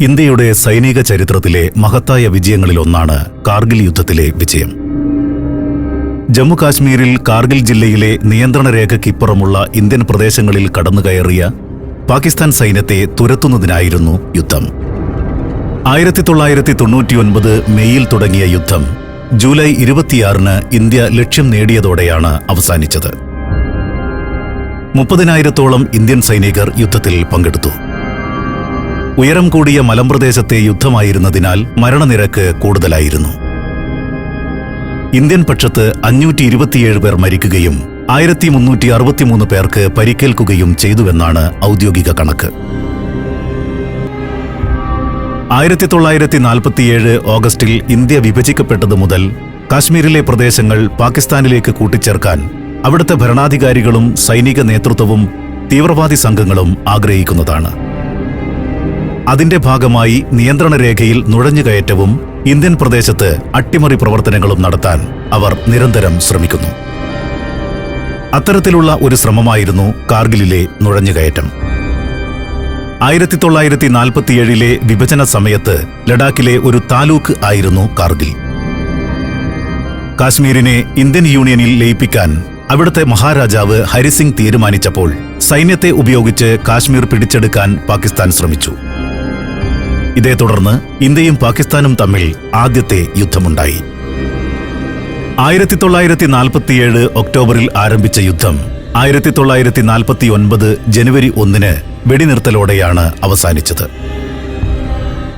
ഇന്ത്യയുടെ സൈനിക ചരിത്രത്തിലെ മഹത്തായ വിജയങ്ങളിലൊന്നാണ് കാർഗിൽ യുദ്ധത്തിലെ വിജയം. ജമ്മു കാശ്മീരിൽ കാർഗിൽ ജില്ലയിലെ നിയന്ത്രണ രേഖയ്ക്കിപ്പുറമുള്ള ഇന്ത്യൻ പ്രദേശങ്ങളിൽ കടന്നുകയറിയ പാകിസ്ഥാൻ സൈന്യത്തെ തുരത്തുന്നതിനായിരുന്നു യുദ്ധം. ആയിരത്തി തൊള്ളായിരത്തി തൊണ്ണൂറ്റിയൊൻപത് മെയ്യിൽ തുടങ്ങിയ യുദ്ധം ജൂലൈ ഇരുപത്തിയാറിന് ഇന്ത്യ ലക്ഷ്യം നേടിയതോടെയാണ് അവസാനിച്ചത്. മുപ്പതിനായിരത്തോളം ഇന്ത്യൻ സൈനികർ യുദ്ധത്തിൽ പങ്കെടുത്തു. ഉയരം കൂടിയ മലമ്പ്രദേശത്തെ യുദ്ധമായിരുന്നതിനാൽ മരണനിരക്ക് കൂടുതലായിരുന്നു. ഇന്ത്യൻ പക്ഷത്ത് അഞ്ഞൂറ്റി ഇരുപത്തിയേഴ് പേർ മരിക്കുകയും ആയിരത്തി മുന്നൂറ്റി അറുപത്തിമൂന്ന് പേർക്ക് പരിക്കേൽക്കുകയും ചെയ്തുവെന്നാണ് ഔദ്യോഗിക കണക്ക്. ആയിരത്തി തൊള്ളായിരത്തി നാൽപ്പത്തിയേഴ് ഓഗസ്റ്റിൽ ഇന്ത്യ വിഭജിക്കപ്പെട്ടതു മുതൽ കാശ്മീരിലെ പ്രദേശങ്ങൾ പാകിസ്ഥാനിലേക്ക് കൂട്ടിച്ചേർക്കാൻ അവിടുത്തെ ഭരണാധികാരികളും സൈനിക നേതൃത്വവും തീവ്രവാദി സംഘങ്ങളും ആഗ്രഹിക്കുന്നതാണ്. അതിന്റെ ഭാഗമായി നിയന്ത്രണ രേഖയിൽ നുഴഞ്ഞുകയറ്റവും ഇന്ത്യൻ പ്രദേശത്ത് അട്ടിമറി പ്രവർത്തനങ്ങളും നടത്താൻ അവർ നിരന്തരം ശ്രമിക്കുന്നു. അത്തരത്തിലുള്ള ഒരു ശ്രമമായിരുന്നു കാർഗിലിലെ നുഴഞ്ഞുകയറ്റം ആയിരത്തി തൊള്ളായിരത്തി നാൽപ്പത്തിയേഴിലെ വിഭജന സമയത്ത് ലഡാക്കിലെ ഒരു താലൂക്ക് ആയിരുന്നു കാർഗിൽ. കാശ്മീരിനെ ഇന്ത്യൻ യൂണിയനിൽ ലയിപ്പിക്കാൻ അവിടുത്തെ മഹാരാജാവ് ഹരിസിംഗ് തീരുമാനിച്ചപ്പോൾ സൈന്യത്തെ ഉപയോഗിച്ച് കാശ്മീർ പിടിച്ചെടുക്കാൻ പാകിസ്ഥാൻ ശ്രമിച്ചു. ഇതേ തുടർന്ന് ഇന്ത്യയും പാകിസ്ഥാനും തമ്മിൽ ആദ്യത്തെ യുദ്ധമുണ്ടായി. ആയിരത്തി തൊള്ളായിരത്തി നാൽപ്പത്തിയേഴ് ഒക്ടോബറിൽ ആരംഭിച്ച യുദ്ധം ആയിരത്തി തൊള്ളായിരത്തി നാൽപ്പത്തി ഒൻപത് ജനുവരി ഒന്നിന് വെടിനിർത്തലോടെയാണ് അവസാനിച്ചത്.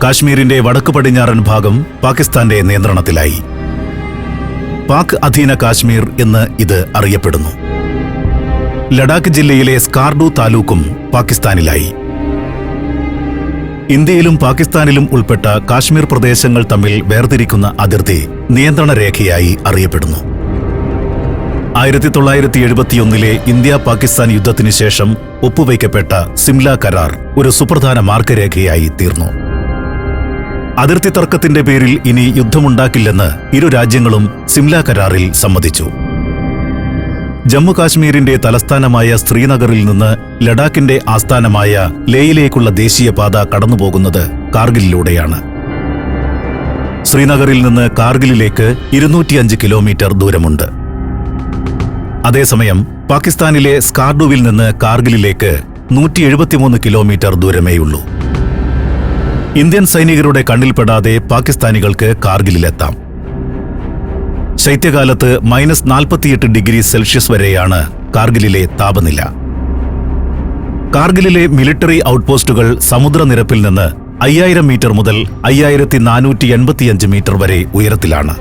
കാശ്മീരിന്റെ വടക്കു പടിഞ്ഞാറൻ ഭാഗം പാകിസ്ഥാന്റെ നിയന്ത്രണത്തിലായി. പാക് അധീന കാശ്മീർ എന്ന് ഇത് അറിയപ്പെടുന്നു. ലഡാക്ക് ജില്ലയിലെ സ്കാർഡു താലൂക്കും പാകിസ്ഥാനിലായി. ഇന്ത്യയിലും പാകിസ്ഥാനിലും ഉൾപ്പെട്ട കാശ്മീർ പ്രദേശങ്ങൾ തമ്മിൽ വേർതിരിക്കുന്ന അതിർത്തി നിയന്ത്രണ രേഖയായി അറിയപ്പെടുന്നു. ആയിരത്തി തൊള്ളായിരത്തി എഴുപത്തിയൊന്നിലെ ഇന്ത്യ പാകിസ്ഥാൻ യുദ്ധത്തിനു ശേഷം ഒപ്പുവയ്ക്കപ്പെട്ട സിംല കരാർ ഒരു സുപ്രധാന മാർഗരേഖയായി തീർന്നു. അതിർത്തി തർക്കത്തിന്റെ പേരിൽ ഇനി യുദ്ധമുണ്ടാക്കില്ലെന്ന് ഇരു രാജ്യങ്ങളും സിംല കരാറിൽ സമ്മതിച്ചു. ജമ്മു കാശ്മീരിന്റെ തലസ്ഥാനമായ ശ്രീനഗറിൽ നിന്ന് ലഡാക്കിന്റെ ആസ്ഥാനമായ ലേയിലേക്കുള്ള ദേശീയപാത കടന്നുപോകുന്നത് കാർഗിലിലൂടെയാണ്. ശ്രീനഗറിൽ നിന്ന് കാർഗിലിലേക്ക് ഇരുന്നൂറ്റിയഞ്ച് കിലോമീറ്റർ ദൂരമുണ്ട്. അതേസമയം പാകിസ്ഥാനിലെ സ്കാർഡുവിൽ നിന്ന് കാർഗിലിലേക്ക് നൂറ്റി എഴുപത്തിമൂന്ന് കിലോമീറ്റർ ദൂരമേയുള്ളൂ. ഇന്ത്യൻ സൈനികരുടെ കണ്ണിൽപ്പെടാതെ പാകിസ്ഥാനികൾക്ക് കാർഗിലിലെത്താം. ശൈത്യകാലത്ത് മൈനസ് നാൽപ്പത്തിയെട്ട് ഡിഗ്രി സെൽഷ്യസ് വരെയാണ് കാർഗിലിലെ താപനില. കാർഗിലിലെ മിലിറ്ററി ഔട്ട്പോസ്റ്റുകൾ സമുദ്രനിരപ്പിൽ നിന്ന് അയ്യായിരം മീറ്റർ മുതൽ അയ്യായിരത്തി നാനൂറ്റി എൺപത്തിയഞ്ച് മീറ്റർ വരെ ഉയരത്തിലാണ്.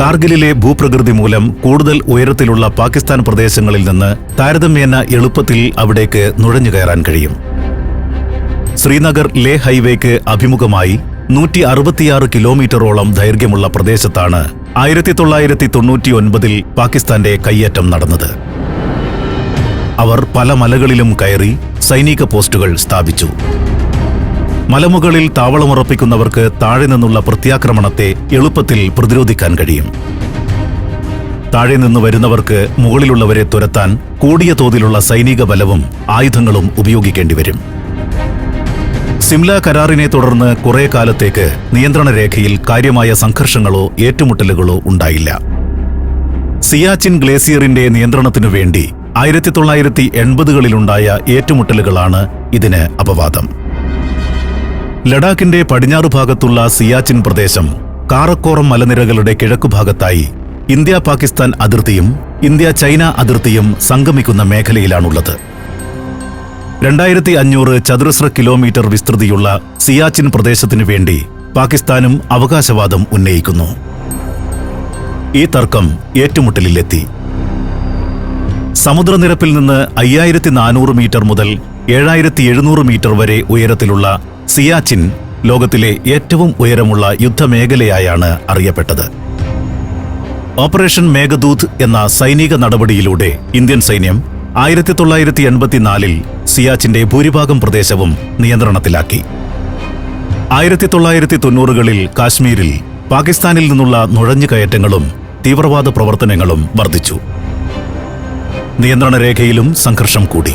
കാർഗിലിലെ ഭൂപ്രകൃതി മൂലം കൂടുതൽ ഉയരത്തിലുള്ള പാകിസ്ഥാൻ പ്രദേശങ്ങളിൽ നിന്ന് താരതമ്യേന എളുപ്പത്തിൽ അവിടേക്ക് നുഴഞ്ഞുകയറാൻ കഴിയും. ശ്രീനഗർ ലേ ഹൈവേക്ക് അഭിമുഖമായി നൂറ്റി അറുപത്തിയാറ് കിലോമീറ്ററോളം ദൈർഘ്യമുള്ള പ്രദേശത്താണ് ആയിരത്തി തൊള്ളായിരത്തി തൊണ്ണൂറ്റി ഒൻപതിൽ പാകിസ്ഥാന്റെ കയ്യേറ്റം നടന്നത്. അവർ പല മലകളിലും കയറി സൈനിക പോസ്റ്റുകൾ സ്ഥാപിച്ചു. മലമുകളിൽ താവളമുറപ്പിക്കുന്നവർക്ക് താഴെ നിന്നുള്ള പ്രത്യാക്രമണത്തെ എളുപ്പത്തിൽ പ്രതിരോധിക്കാൻ കഴിയും. താഴെ നിന്ന് വരുന്നവർക്ക് മുകളിലുള്ളവരെ തുരത്താൻ കൂടിയ തോതിലുള്ള സൈനിക ബലവും ആയുധങ്ങളും ഉപയോഗിക്കേണ്ടി വരും. സിംല കരാറിനെ തുടർന്ന് കുറെ കാലത്തേക്ക് നിയന്ത്രണ രേഖയിൽ കാര്യമായ സംഘർഷങ്ങളോ ഏറ്റുമുട്ടലുകളോ ഉണ്ടായില്ല. സിയാച്ചിൻ ഗ്ലേസിയറിന്റെ നിയന്ത്രണത്തിനു വേണ്ടി ആയിരത്തി തൊള്ളായിരത്തി എൺപതുകളിലുണ്ടായ ഏറ്റുമുട്ടലുകളാണ് ഇതിന് അപവാദം. ലഡാക്കിന്റെ പടിഞ്ഞാറു ഭാഗത്തുള്ള സിയാച്ചിൻ പ്രദേശം കാറക്കോറം മലനിരകളുടെ കിഴക്കുഭാഗത്തായി ഇന്ത്യ പാകിസ്ഥാൻ അതിർത്തിയും ഇന്ത്യ ചൈന അതിർത്തിയും സംഗമിക്കുന്ന മേഖലയിലാണുള്ളത്. രണ്ടായിരത്തി അഞ്ഞൂറ് ചതുരശ്ര കിലോമീറ്റർ വിസ്തൃതിയുള്ള സിയാച്ചിൻ പ്രദേശത്തിനു വേണ്ടി പാകിസ്ഥാനും അവകാശവാദം ഉന്നയിക്കുന്നു. ഈ തർക്കം ഏറ്റുമുട്ടലിലെത്തി. സമുദ്രനിരപ്പിൽ നിന്ന് അയ്യായിരത്തി നാനൂറ് മീറ്റർ മുതൽ ഏഴായിരത്തി എഴുന്നൂറ് മീറ്റർ വരെ ഉയരത്തിലുള്ള സിയാച്ചിൻ ലോകത്തിലെ ഏറ്റവും ഉയരമുള്ള യുദ്ധമേഖലയായാണ് അറിയപ്പെട്ടത്. ഓപ്പറേഷൻ മേഘദൂത് എന്ന സൈനിക നടപടിയിലൂടെ ഇന്ത്യൻ സൈന്യം ആയിരത്തി തൊള്ളായിരത്തി എൺപത്തിനാലിൽ സിയാച്ചിന്റെ ഭൂരിഭാഗം പ്രദേശവും നിയന്ത്രണത്തിലാക്കി. ആയിരത്തി തൊള്ളായിരത്തി തൊണ്ണൂറുകളിൽ കാശ്മീരിൽ പാകിസ്ഥാനിൽ നിന്നുള്ള നുഴഞ്ഞുകയറ്റങ്ങളും തീവ്രവാദ പ്രവർത്തനങ്ങളും വർദ്ധിച്ചു. നിയന്ത്രണ രേഖയിലും സംഘർഷം കൂടി.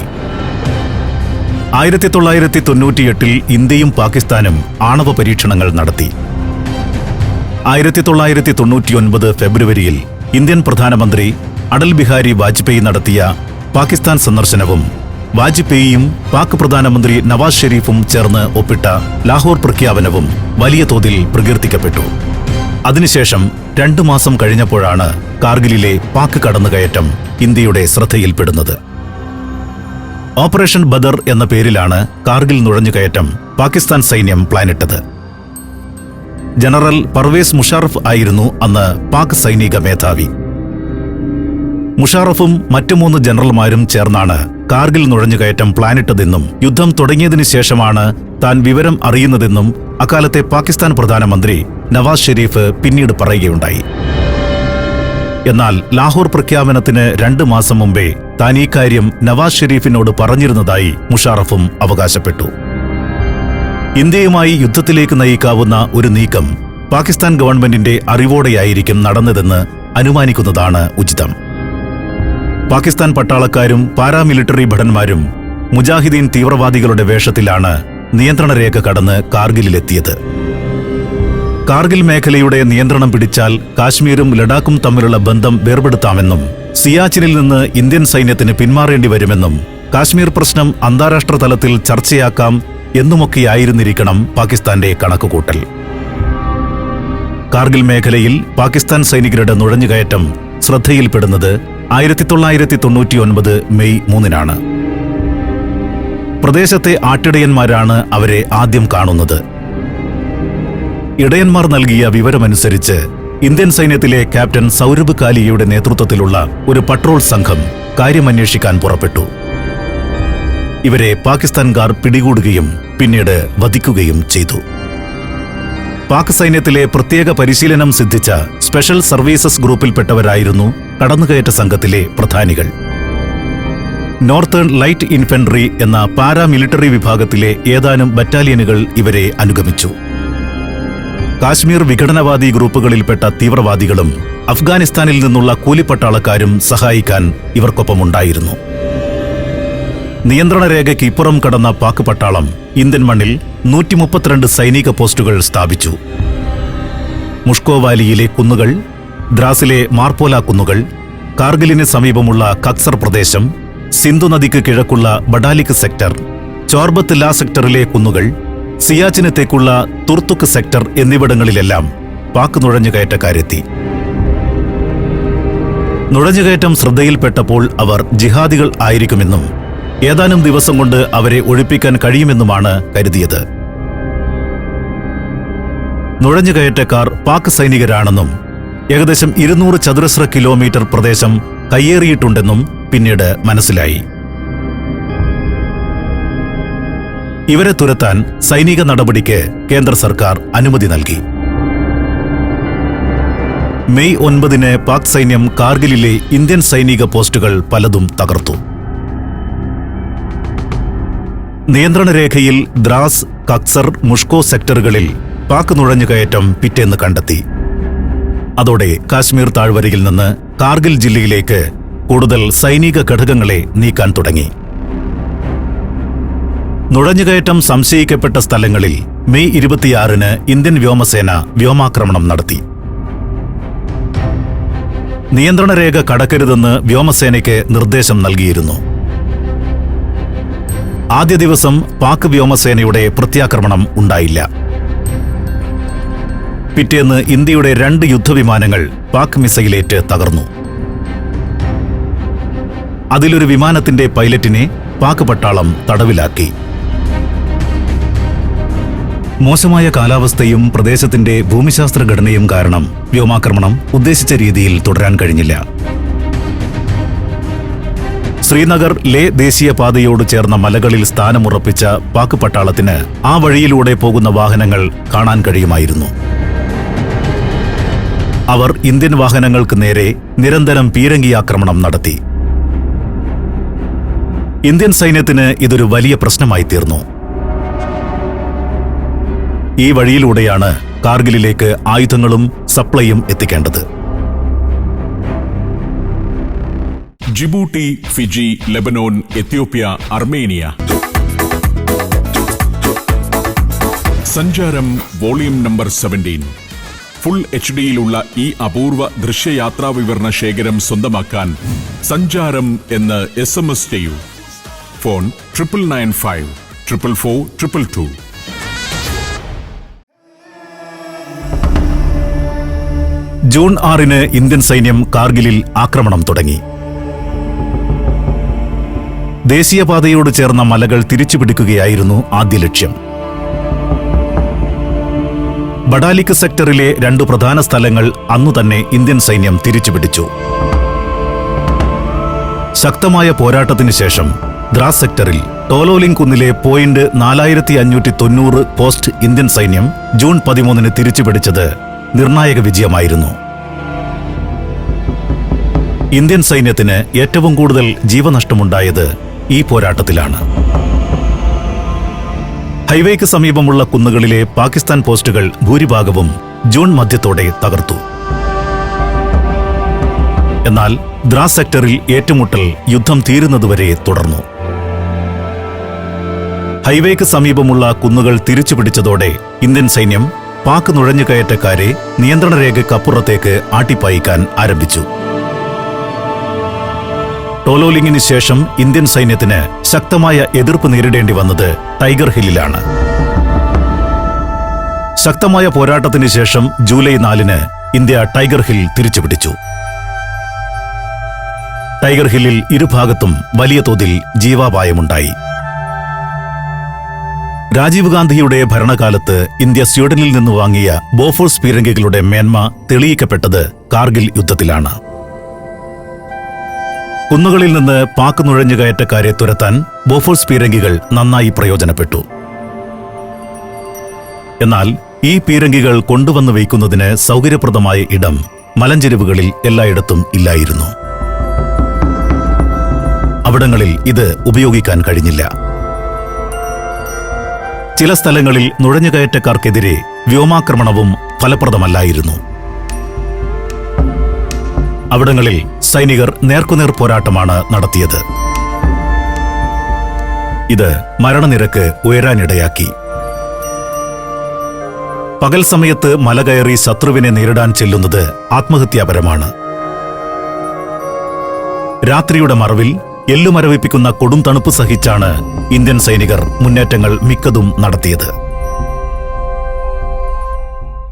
ആയിരത്തി തൊള്ളായിരത്തി തൊണ്ണൂറ്റിയെട്ടിൽ ഇന്ത്യയും പാകിസ്ഥാനും ആണവ പരീക്ഷണങ്ങൾ നടത്തി. ആയിരത്തി തൊള്ളായിരത്തി തൊണ്ണൂറ്റിയൊൻപത് ഫെബ്രുവരിയിൽ ഇന്ത്യൻ പ്രധാനമന്ത്രി അടൽ ബിഹാരി വാജ്പേയി നടത്തിയ പാകിസ്ഥാൻ സന്ദർശനവും വാജ്പേയിയും പാക് പ്രധാനമന്ത്രി നവാസ് ഷെരീഫും ചേർന്ന് ഒപ്പിട്ട ലാഹോർ പ്രഖ്യാപനവും വലിയ തോതിൽ പ്രകീർത്തിക്കപ്പെട്ടു. അതിനുശേഷം രണ്ടു മാസം കഴിഞ്ഞപ്പോഴാണ് കാർഗിലിലെ പാക് കടന്നുകയറ്റം ഇന്ത്യയുടെ ശ്രദ്ധയിൽപ്പെടുന്നത്. ഓപ്പറേഷൻ ബദർ എന്ന പേരിലാണ് കാർഗിൽ നുഴഞ്ഞുകയറ്റം പാകിസ്ഥാൻ സൈന്യം പ്ലാനിട്ടത്. ജനറൽ പർവേസ് മുഷാറഫ് ആയിരുന്നു അന്ന് പാക് സൈനിക മേധാവി. മുഷാറഫും മറ്റു മൂന്ന് ജനറൽമാരും ചേർന്നാണ് കാർഗിൽ നുഴഞ്ഞുകയറ്റം പ്ലാനിട്ടതെന്നും യുദ്ധം തുടങ്ങിയതിനു ശേഷമാണ് താൻ വിവരം അറിയുന്നതെന്നും അക്കാലത്തെ പാകിസ്ഥാൻ പ്രധാനമന്ത്രി നവാസ് ഷെരീഫ് പിന്നീട് പറയുകയുണ്ടായി. എന്നാൽ ലാഹോർ പ്രഖ്യാപനത്തിന് രണ്ടു മാസം മുമ്പേ താൻ ഈ കാര്യം നവാസ് ഷെരീഫിനോട് പറഞ്ഞിരുന്നതായി മുഷാറഫും അവകാശപ്പെട്ടു. ഇന്ത്യയുമായി യുദ്ധത്തിലേക്ക് നയിക്കാവുന്ന ഒരു നീക്കം പാകിസ്ഥാൻ ഗവൺമെന്റിന്റെ അറിവോടെയായിരിക്കും നടന്നതെന്ന് അനുമാനിക്കുന്നതാണ് ഉചിതം. പാകിസ്ഥാൻ പട്ടാളക്കാരും പാരാമിലിറ്ററി ഭടന്മാരും മുജാഹിദീൻ തീവ്രവാദികളുടെ വേഷത്തിലാണ് നിയന്ത്രണരേഖ കടന്ന് കാർഗിലിലെത്തിയത്. കാർഗിൽ മേഖലയുടെ നിയന്ത്രണം പിടിച്ചാൽ കാശ്മീരും ലഡാക്കും തമ്മിലുള്ള ബന്ധം വേർപെടുത്താമെന്നും സിയാച്ചിനിൽ നിന്ന് ഇന്ത്യൻ സൈന്യത്തിന് പിന്മാറേണ്ടി വരുമെന്നും കാശ്മീർ പ്രശ്നം അന്താരാഷ്ട്ര തലത്തിൽ ചർച്ചയാക്കാം എന്നുമൊക്കെയായിരുന്നിരിക്കണം പാകിസ്ഥാന്റെ കണക്കുകൂട്ടൽ. കാർഗിൽ മേഖലയിൽ പാകിസ്ഥാൻ സൈനികരുടെ നുഴഞ്ഞുകയറ്റം ശ്രദ്ധയിൽപ്പെടുന്നത് ആയിരത്തി തൊള്ളായിരത്തി തൊണ്ണൂറ്റിയൊൻപത് മെയ് മൂന്നിനാണ്. പ്രദേശത്തെ ആട്ടിടയന്മാരാണ് അവരെ ആദ്യം കാണുന്നത്. ഇടയന്മാർ നൽകിയ വിവരമനുസരിച്ച് ഇന്ത്യൻ സൈന്യത്തിലെ ക്യാപ്റ്റൻ സൗരഭ് കാലിയയുടെ നേതൃത്വത്തിലുള്ള ഒരു പട്രോൾ സംഘം കാര്യമന്വേഷിക്കാൻ പുറപ്പെട്ടു. ഇവരെ പാകിസ്ഥാൻകാർ പിടികൂടുകയും പിന്നീട് വധിക്കുകയും ചെയ്തു. പാക് സൈന്യത്തിലെ പ്രത്യേക പരിശീലനം സിദ്ധിച്ച സ്പെഷ്യൽ സർവീസസ് ഗ്രൂപ്പിൽപ്പെട്ടവരായിരുന്നു കടന്നുകയറ്റ സംഘത്തിലെ പ്രധാനികൾ. നോർത്തേൺ ലൈറ്റ് ഇൻഫൻട്രി എന്ന പാരാമിലിറ്ററി വിഭാഗത്തിലെ ഏതാനും ബറ്റാലിയനുകൾ ഇവരെ അനുഗമിച്ചു. കാശ്മീർ വിഘടനവാദി ഗ്രൂപ്പുകളിൽപ്പെട്ട തീവ്രവാദികളും അഫ്ഗാനിസ്ഥാനിൽ നിന്നുള്ള കൂലിപ്പട്ടാളക്കാരും സഹായിക്കാൻ ഇവർക്കൊപ്പമുണ്ടായിരുന്നു. നിയന്ത്രണ രേഖയ്ക്ക് ഇപ്പുറം കടന്ന പാക് പട്ടാളം ഇന്ത്യൻ മണ്ണിൽ നൂറ്റി മുപ്പത്തിരണ്ട് സൈനിക പോസ്റ്റുകൾ സ്ഥാപിച്ചു. മുഷ്കോവാലിയിലെ കുന്നുകൾ ദ്രാസിലെ മാർപ്പോല കുന്നുകൾ കാർഗിലിന് സമീപമുള്ള കക്സർ പ്രദേശം സിന്ധു നദിക്ക് കിഴക്കുള്ള ബഡാലിക് സെക്ടർ ചോർബത്ത് ലാ സെക്ടറിലെ കുന്നുകൾ സിയാച്ചിന് തെക്കുള്ള തുർത്തുക്ക് സെക്ടർ എന്നിവിടങ്ങളിലെല്ലാം പാക് നുഴഞ്ഞുകയറ്റക്കാരെത്തി. നുഴഞ്ഞുകയറ്റം ശ്രദ്ധയിൽപ്പെട്ടപ്പോൾ അവർ ജിഹാദികൾ ആയിരിക്കുമെന്നും ഏതാനും ദിവസം കൊണ്ട് അവരെ ഒഴിപ്പിക്കാൻ കഴിയുമെന്നുമാണ് കരുതിയത്. നുഴഞ്ഞുകയറ്റക്കാർ പാക് സൈനികരാണെന്നും ഏകദേശം ഇരുന്നൂറ് ചതുരശ്ര കിലോമീറ്റർ പ്രദേശം കയ്യേറിയിട്ടുണ്ടെന്നും പിന്നീട് മനസ്സിലായി. ഇവരെ തുരത്താൻ സൈനിക നടപടിക്ക് കേന്ദ്ര സർക്കാർ അനുമതി നൽകി. മെയ് ഒൻപതിന് പാക് സൈന്യം കാർഗിലിലെ ഇന്ത്യൻ സൈനിക പോസ്റ്റുകൾ പലതും തകർത്തു. നിയന്ത്രണ രേഖയിൽ ദ്രാസ് കക്സർ മുഷ്കോ സെക്ടറുകളിൽ പാക് നുഴഞ്ഞുകയറ്റം പിറ്റേന്ന് കണ്ടെത്തി. അതോടെ കാശ്മീർ താഴ്വരയിൽ നിന്ന് കാർഗിൽ ജില്ലയിലേക്ക് കൂടുതൽ സൈനിക ഘടകങ്ങളെ നീക്കാൻ തുടങ്ങി. നുഴഞ്ഞുകയറ്റം സംശയിക്കപ്പെട്ട സ്ഥലങ്ങളിൽ മെയ് ഇരുപത്തിയാറിന് ഇന്ത്യൻ വ്യോമസേന വ്യോമാക്രമണം നടത്തി. നിയന്ത്രണരേഖ കടക്കരുതെന്ന് വ്യോമസേനയ്ക്ക് നിർദ്ദേശം നൽകിയിരുന്നു. ആദ്യ ദിവസം പാക് വ്യോമസേനയുടെ പ്രത്യാക്രമണം ഉണ്ടായില്ല. പിറ്റേന്ന് ഇന്ത്യയുടെ രണ്ട് യുദ്ധവിമാനങ്ങൾ പാക് മിസൈലേറ്റ് തകർന്നു. അതിലൊരു വിമാനത്തിന്റെ പൈലറ്റിനെ പാക് പട്ടാളം തടവിലാക്കി. മോശമായ കാലാവസ്ഥയും പ്രദേശത്തിന്റെ ഭൂമിശാസ്ത്ര ഘടനയും കാരണം വ്യോമാക്രമണം ഉദ്ദേശിച്ച രീതിയിൽ തുടരാൻ കഴിഞ്ഞില്ല. ശ്രീനഗർ ലേ ദേശീയപാതയോട് ചേർന്ന മലകളിൽ സ്ഥാനമുറപ്പിച്ച പാക് പട്ടാളത്തിന് ആ വഴിയിലൂടെ പോകുന്ന വാഹനങ്ങൾ കാണാൻ കഴിയുമായിരുന്നു. അവർ ഇന്ത്യൻ വാഹനങ്ങൾക്ക് നേരെ നിരന്തരം പീരങ്കിയാക്രമണം നടത്തി. ഇന്ത്യൻ സൈന്യത്തിന് ഇതൊരു വലിയ പ്രശ്നമായി തീർന്നു. ഈ വഴിയിലൂടെയാണ് കാർഗിലിലേക്ക് ആയുധങ്ങളും സപ്ലൈയും എത്തിക്കേണ്ടത്. Djibouti Fiji Lebanon Ethiopia Armenia. Sancharam volume number seventeen. Full H ഡിയിലുള്ള ഈ അപൂർവ ദൃശ്യയാത്രാ വിവരണ ശേഖരം സ്വന്തമാക്കാൻ സഞ്ചാരം എന്ന് എസ് എം എസ് ചെയ്യൂ. Phone triple nine five triple four triple two. June ആറിന് ഇന്ത്യൻ സൈന്യം കാർഗിലിൽ ആക്രമണം തുടങ്ങി. ദേശീയപാതയോട് ചേർന്ന മലകൾ തിരിച്ചുപിടിക്കുകയായിരുന്നു ആദ്യ ലക്ഷ്യം. ബഡാലിക്ക് സെക്ടറിലെ രണ്ടു പ്രധാന സ്ഥലങ്ങൾ അന്നു തന്നെ ഇന്ത്യൻ സൈന്യം തിരിച്ചുപിടിച്ചു. ശക്തമായ പോരാട്ടത്തിനു ശേഷം ദ്രാസ് സെക്ടറിൽ ടോലോലിംഗ് കുന്നിലെ പോയിന്റ് നാലായിരത്തി അഞ്ഞൂറ്റി തൊണ്ണൂറ് പോസ്റ്റ് ഇന്ത്യൻ സൈന്യം ജൂൺ പതിമൂന്നിന് തിരിച്ചുപിടിച്ചത് നിർണായക വിജയമായിരുന്നു. ഇന്ത്യൻ സൈന്യത്തിന് ഏറ്റവും കൂടുതൽ ജീവനഷ്ടമുണ്ടായത് ഈ പോരാട്ടത്തിലാണ്. ഹൈവേക്ക് സമീപമുള്ള കുന്നുകളിലെ പാകിസ്ഥാൻ പോസ്റ്റുകൾ ഭൂരിഭാഗവും ജൂൺ മധ്യത്തോടെ തകർത്തു. എന്നാൽ ദ്രാസ് സെക്ടറിൽ ഏറ്റുമുട്ടൽ യുദ്ധം തീരുന്നതുവരെ തുടർന്നു. ഹൈവേക്ക് സമീപമുള്ള കുന്നുകൾ തിരിച്ചുപിടിച്ചതോടെ ഇന്ത്യൻ സൈന്യം പാക് നുഴഞ്ഞുകയറ്റക്കാരെ നിയന്ത്രണ രേഖയ്ക്കപ്പുറത്തേക്ക് ആട്ടിപ്പായിക്കാൻ ആരംഭിച്ചു. ടോലോലിംഗിന് ശേഷം ഇന്ത്യൻ സൈന്യത്തിന് ശക്തമായ എതിർപ്പ് നേരിടേണ്ടി വന്നത് ടൈഗർ ഹില്ലിലാണ്. ശക്തമായ പോരാട്ടത്തിന് ശേഷം ജൂലൈ നാലിന് ഇന്ത്യ ടൈഗർ ഹിൽ തിരിച്ചുപിടിച്ചു. ടൈഗർ ഹില്ലിൽ ഇരുഭാഗത്തും വലിയ തോതിൽ ജീവാപായമുണ്ടായി. രാജീവ് ഗാന്ധിയുടെ ഭരണകാലത്ത് ഇന്ത്യ സ്വീഡനിൽ നിന്ന് വാങ്ങിയ ബോഫോഴ്സ് പീരങ്കികളുടെ മേന്മ തെളിയിക്കപ്പെട്ടത് കാർഗിൽ യുദ്ധത്തിലാണ്. കുന്നുകളിൽ നിന്ന് പാക്ക് നുഴഞ്ഞു കയറ്റക്കാരെ തുരത്താൻ ബോഫോഴ്സ് പീരങ്കികൾ നന്നായി പ്രയോജനപ്പെട്ടു. എന്നാൽ ഈ പീരങ്കികൾ കൊണ്ടുവന്നു വയ്ക്കുന്നതിന് സൗകര്യപ്രദമായ ഇടം മലഞ്ചെരിവുകളിൽ എല്ലായിടത്തും ഇല്ലായിരുന്നു. അവിടങ്ങളിൽ ഇത് ഉപയോഗിക്കാൻ കഴിഞ്ഞില്ല. ചില സ്ഥലങ്ങളിൽ നുഴഞ്ഞുകയറ്റക്കാർക്കെതിരെ വ്യോമാക്രമണവും ഫലപ്രദമല്ലായിരുന്നു. അവിടങ്ങളിൽ സൈനികർ നേർക്കുനേർ പോരാട്ടമാണ് നടത്തിയത്. ഇത് മരണനിരക്ക് ഉയരാനിടയാക്കി. പകൽ സമയത്ത് മല കയറി ശത്രുവിനെ നേരിടാൻ ചെല്ലുന്നത് ആത്മഹത്യാപരമാണ്. രാത്രിയുടെ മറവിൽ എല്ലുമരവിപ്പിക്കുന്ന കൊടും തണുപ്പ് സഹിച്ചാണ് ഇന്ത്യൻ സൈനികർ മുന്നേറ്റങ്ങൾ മിക്കതും നടത്തിയത്.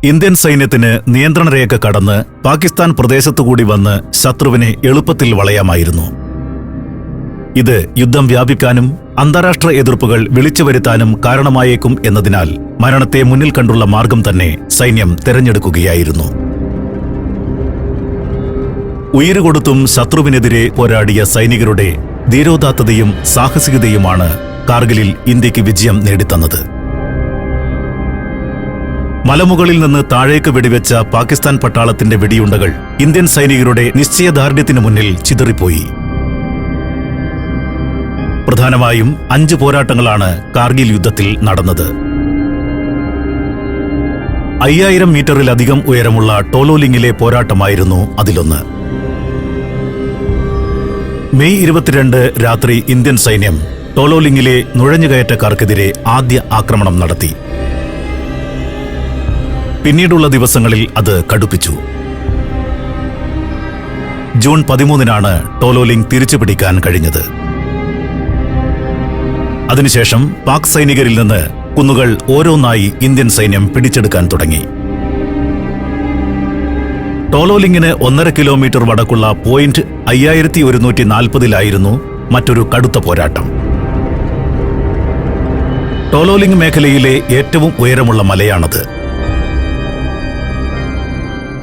ഇന്ത്യൻ സൈന്യത്തിന് നിയന്ത്രണരേഖ കടന്ന് പാകിസ്ഥാൻ പ്രദേശത്തുകൂടി വന്ന് ശത്രുവിനെ എളുപ്പത്തിൽ വളയാമായിരുന്നു. ഇത് യുദ്ധം വ്യാപിക്കാനും അന്താരാഷ്ട്ര എതിർപ്പുകൾ വിളിച്ചു വരുത്താനും കാരണമായേക്കും എന്നതിനാൽ മരണത്തെ മുന്നിൽ കണ്ടുള്ള മാർഗം തന്നെ സൈന്യം തെരഞ്ഞെടുക്കുകയായിരുന്നു. ഉയരുകൊടുത്തും ശത്രുവിനെതിരെ പോരാടിയ സൈനികരുടെ ധീരോദാത്തതയും സാഹസികതയുമാണ് കാർഗിലിൽ ഇന്ത്യയ്ക്ക് വിജയം നേടിത്തന്നത്. മലമുകളിൽ നിന്ന് താഴേക്ക് വെടിവെച്ച പാകിസ്ഥാൻ പട്ടാളത്തിന്റെ വെടിയുണ്ടകൾ ഇന്ത്യൻ സൈനികരുടെ നിശ്ചയദാർഢ്യത്തിനു മുന്നിൽ ചിതറിപ്പോയി. പ്രധാനമായും അഞ്ച് പോരാട്ടങ്ങളാണ് കാർഗിൽ യുദ്ധത്തിൽ നടന്നത്. അയ്യായിരം മീറ്ററിലധികം ഉയരമുള്ള ടോലോലിംഗിലെ പോരാട്ടമായിരുന്നു അതിലൊന്ന്. മെയ് ഇരുപത്തിരണ്ട് രാത്രി ഇന്ത്യൻ സൈന്യം ടോലോലിംഗിലെ നുഴഞ്ഞുകയറ്റക്കാർക്കെതിരെ ആദ്യ ആക്രമണം നടത്തി. പിന്നീടുള്ള ദിവസങ്ങളിൽ അത് കടുപ്പിച്ചു. ജൂൺ പതിമൂന്നിനാണ് ടോലോലിംഗ് തിരിച്ചുപിടിക്കാൻ കഴിഞ്ഞത്. അതിനുശേഷം പാക് സൈനികരിൽ നിന്ന് കുന്നുകൾ ഓരോന്നായി ഇന്ത്യൻ സൈന്യം പിടിച്ചെടുക്കാൻ തുടങ്ങി. ടോലോലിംഗിന് ഒന്നര കിലോമീറ്റർ വടക്കുള്ള പോയിന്റ് അയ്യായിരത്തി ഒരുന്നൂറ്റി നാൽപ്പതിലായിരുന്നു മറ്റൊരു കടുത്ത പോരാട്ടം. ടോലോലിംഗ് മേഖലയിലെ ഏറ്റവും ഉയരമുള്ള മലയാണത്.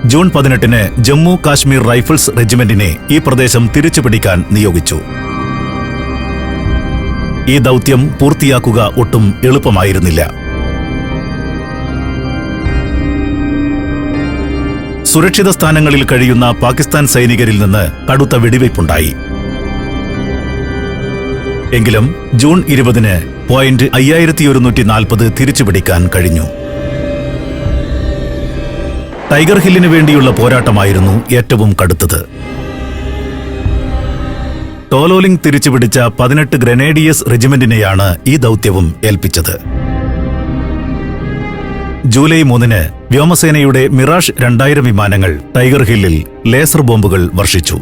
ജൂൺ പതിനെട്ടിന് ജമ്മു കാശ്മീർ റൈഫിൾസ് റെജിമെന്റിനെ ഈ പ്രദേശം തിരിച്ചുപിടിക്കാൻ നിയോഗിച്ചു. ഈ ദൗത്യം പൂർത്തിയാക്കുക ഒട്ടും എളുപ്പമായിരുന്നില്ല. സുരക്ഷിത സ്ഥാനങ്ങളിൽ കഴിയുന്ന പാകിസ്ഥാൻ സൈനികരിൽ നിന്ന് കടുത്ത വെടിവയ്പുണ്ടായി. എങ്കിലും ജൂൺ ഇരുപതിന് പോയിന്റ് അയ്യായിരത്തി ഒരുന്നൂറ്റി നാൽപ്പത് തിരിച്ചുപിടിക്കാൻ കഴിഞ്ഞു. ടൈഗർ ഹില്ലിന് വേണ്ടിയുള്ള പോരാട്ടമായിരുന്നു ഏറ്റവും കടുത്തത്. ടോലോലിംഗ് തിരിച്ചുപിടിച്ച പതിനെട്ട് ഗ്രനേഡിയസ് റെജിമെന്റിനെയാണ് ഈ ദൗത്യവും ഏൽപ്പിച്ചത്. ജൂലൈ മൂന്നിന് വ്യോമസേനയുടെ മിറാഷ് രണ്ടായിരം വിമാനങ്ങൾ ടൈഗർ ഹില്ലിൽ ലേസർ ബോംബുകൾ വർഷിച്ചു.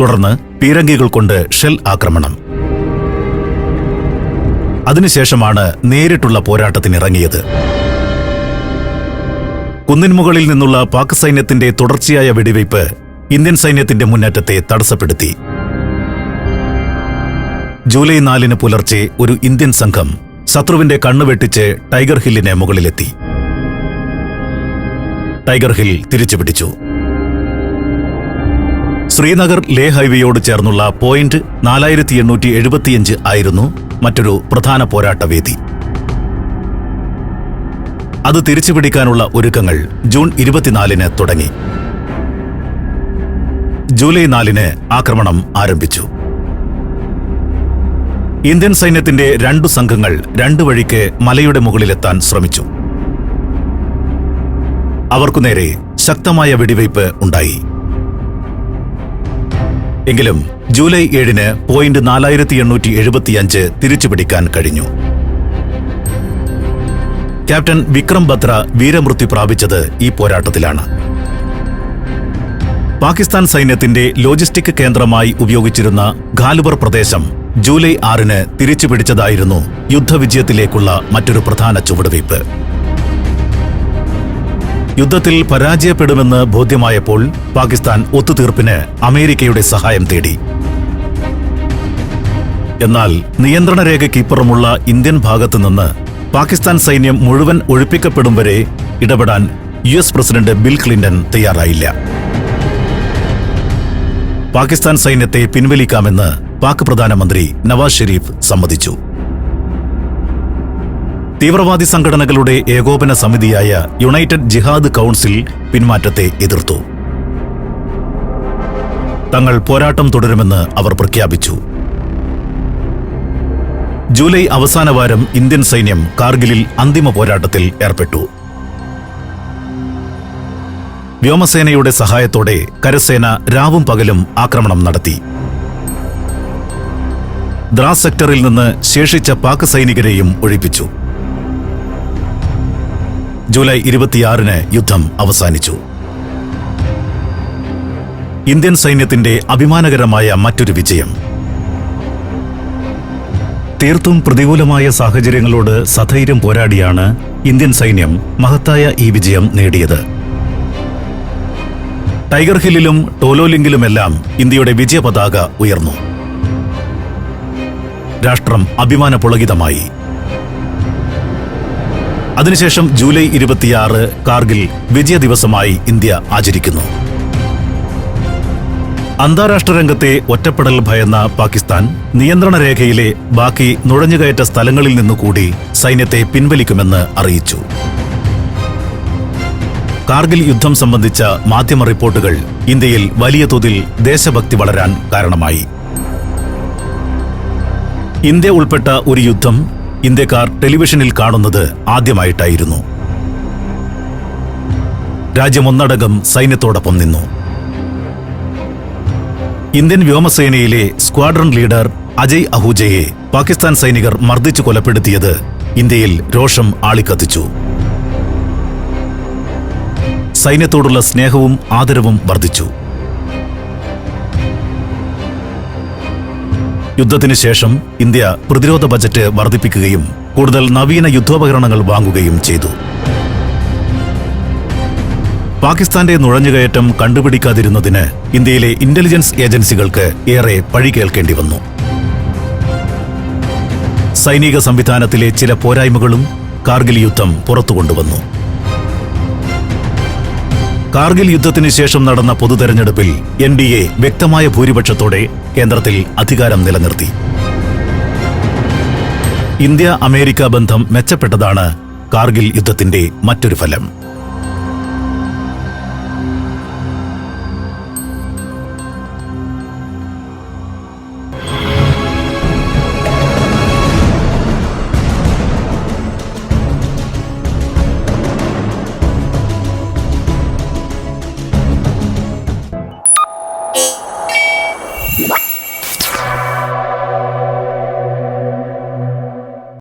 തുടർന്ന് പീരങ്കികൾ കൊണ്ട് ഷെൽ ആക്രമണം. അതിനുശേഷമാണ് നേരിട്ടുള്ള പോരാട്ടത്തിനിറങ്ങിയത്. കുന്നിൻമുകളിൽ നിന്നുള്ള പാക് സൈന്യത്തിന്റെ തുടർച്ചയായ വെടിവയ്പ് ഇന്ത്യൻ സൈന്യത്തിന്റെ മുന്നേറ്റത്തെ തടസ്സപ്പെടുത്തി. ജൂലൈ നാലിന് പുലർച്ചെ ഒരു ഇന്ത്യൻ സംഘം ശത്രുവിന്റെ കണ്ണുവെട്ടിച്ച് ടൈഗർ ഹില്ലിന് മുകളിലെത്തി. ടൈഗർ ഹിൽ തിരിച്ചുപിടിച്ചു. ശ്രീനഗർ ലേ ഹൈവേയോട് ചേർന്നുള്ള പോയിന്റ് നാലായിരത്തി എണ്ണൂറ്റി എഴുപത്തിയഞ്ച് ആയിരുന്നു മറ്റൊരു പ്രധാന പോരാട്ടവേദി അത് തിരിച്ചുപിടിക്കാനുള്ള ഒരുക്കങ്ങൾ ജൂൺ ഇരുപത്തിനാലിന് തുടങ്ങി. ജൂലൈ നാലിന് ആക്രമണം ആരംഭിച്ചു. ഇന്ത്യൻ സൈന്യത്തിന്റെ രണ്ടു സംഘങ്ങൾ രണ്ടു വഴിക്ക് മലയുടെ മുകളിലെത്താൻ ശ്രമിച്ചു. അവർക്കു നേരെ ശക്തമായ വെടിവയ്പ് ഉണ്ടായി. എങ്കിലും ജൂലൈ ഏഴിന് പോയിന്റ് നാലായിരത്തി എണ്ണൂറ്റി എഴുപത്തിയഞ്ച് തിരിച്ചുപിടിക്കാൻ കഴിഞ്ഞു. ക്യാപ്റ്റൻ വിക്രം ബത്ര വീരമൃത്യു പ്രാപിച്ചത് ഈ പോരാട്ടത്തിലാണ്. പാകിസ്ഥാൻ സൈന്യത്തിന്റെ ലോജിസ്റ്റിക് കേന്ദ്രമായി ഉപയോഗിച്ചിരുന്ന ഖാലുബർ പ്രദേശം ജൂലൈ ആറിന് തിരിച്ചുപിടിച്ചതായിരുന്നു യുദ്ധവിജയത്തിലേക്കുള്ള മറ്റൊരു പ്രധാന ചുവടുവയ്പ്. യുദ്ധത്തിൽ പരാജയപ്പെടുമെന്ന് ബോധ്യമായപ്പോൾ പാകിസ്ഥാൻ ഒത്തുതീർപ്പിന് അമേരിക്കയുടെ സഹായം തേടി. എന്നാൽ നിയന്ത്രണ രേഖയ്ക്കിപ്പുറമുള്ള ഇന്ത്യൻ ഭാഗത്തു നിന്ന് പാകിസ്ഥാൻ സൈന്യം മുഴുവൻ ഒഴിപ്പിക്കപ്പെടും വരെ ഇടപെടാൻ U S president Bill Clinton തയ്യാറായില്ല. പാകിസ്ഥാൻ സൈന്യത്തെ പിൻവലിക്കാമെന്ന് പാക് പ്രധാനമന്ത്രി നവാസ് ഷെരീഫ് സമ്മതിച്ചു. തീവ്രവാദി സംഘടനകളുടെ ഏകോപന സമിതിയായ യുണൈറ്റഡ് ജിഹാദ് കൗൺസിൽ പിന്മാറ്റത്തെ എതിർത്തു. തങ്ങൾ പോരാട്ടം തുടരുമെന്ന് അവർ പ്രഖ്യാപിച്ചു. ജൂലൈ അവസാന വാരം ഇന്ത്യൻ സൈന്യം കാർഗിലിൽ അന്തിമ പോരാട്ടത്തിൽ ഏർപ്പെട്ടു. വ്യോമസേനയുടെ സഹായത്തോടെ കരസേന രാവും പകലും ആക്രമണം നടത്തി. ദ്രാസ് സെക്ടറിൽ നിന്ന് ശേഷിച്ച പാക് സൈനികരെയും ഒഴിപ്പിച്ചു. ജൂലൈ ഇരുപത്തിയാറിന് യുദ്ധം അവസാനിച്ചു. ഇന്ത്യൻ സൈന്യത്തിന്റെ അഭിമാനകരമായ മറ്റൊരു വിജയം. തീർത്തും പ്രതികൂലമായ സാഹചര്യങ്ങളോട് സധൈര്യം പോരാടിയാണ് ഇന്ത്യൻ സൈന്യം മഹത്തായ ഈ വിജയം നേടിയത്. ടൈഗർ ഹില്ലിലും ടോലോലിംഗിലുമെല്ലാം ഇന്ത്യയുടെ വിജയപതാക ഉയർന്നു. രാഷ്ട്രം അഭിമാന പുളകിതമായി. അതിനുശേഷം ജൂലൈ ഇരുപത്തിയാറ് കാർഗിൽ വിജയ ദിവസമായി ഇന്ത്യ ആചരിക്കുന്നു. അന്താരാഷ്ട്ര രംഗത്തെ ഒറ്റപ്പെടൽ ഭയന്ന പാകിസ്ഥാൻ നിയന്ത്രണ രേഖയിലെ ബാക്കി നുഴഞ്ഞുകയറ്റ സ്ഥലങ്ങളിൽ നിന്നുകൂടി സൈന്യത്തെ പിൻവലിക്കുമെന്ന് അറിയിച്ചു. കാർഗിൽ യുദ്ധം സംബന്ധിച്ച മാധ്യമ റിപ്പോർട്ടുകൾ ഇന്ത്യയിൽ വലിയ തോതിൽ ദേശഭക്തി വളരാൻ കാരണമായി. ഇന്ത്യ ഉൾപ്പെട്ട ഒരു യുദ്ധം ഇന്ത്യക്കാർ ടെലിവിഷനിൽ കാണുന്നത് ആദ്യമായിട്ടായിരുന്നു. രാജ്യമൊന്നടങ്കം സൈന്യത്തോടൊപ്പം നിന്നു. ഇന്ത്യൻ വ്യോമസേനയിലെ സ്ക്വാഡ്രൺ ലീഡർ അജയ് അഹൂജയെ പാകിസ്ഥാൻ സൈനികർ മർദ്ദിച്ചു കൊലപ്പെടുത്തിയത് ഇന്ത്യയിൽ രോഷം ആളിക്കത്തിച്ചു. സൈന്യത്തോടുള്ള സ്നേഹവും ആദരവും വർദ്ധിച്ചു. യുദ്ധത്തിനു ശേഷം ഇന്ത്യ പ്രതിരോധ ബജറ്റ് വർദ്ധിപ്പിക്കുകയും കൂടുതൽ നവീന യുദ്ധോപകരണങ്ങൾ വാങ്ങുകയും ചെയ്തു. പാകിസ്ഥാന്റെ നുഴഞ്ഞുകയറ്റം കണ്ടുപിടിക്കാതിരുന്നതിന് ഇന്ത്യയിലെ ഇന്റലിജൻസ് ഏജൻസികൾക്ക് ഏറെ പഴി കേൾക്കേണ്ടി വന്നു. സൈനിക സംവിധാനത്തിലെ ചില പോരായ്മകളും കാർഗിൽ യുദ്ധം പുറത്തുകൊണ്ടുവന്നു. കാർഗിൽ യുദ്ധത്തിന് ശേഷം നടന്ന പൊതുതെരഞ്ഞെടുപ്പിൽ എൻ ഡി എ വ്യക്തമായ ഭൂരിപക്ഷത്തോടെ കേന്ദ്രത്തിൽ അധികാരം നിലനിർത്തി. ഇന്ത്യ അമേരിക്ക ബന്ധം മെച്ചപ്പെട്ടതാണ് കാർഗിൽ യുദ്ധത്തിന്റെ മറ്റൊരു ഫലം.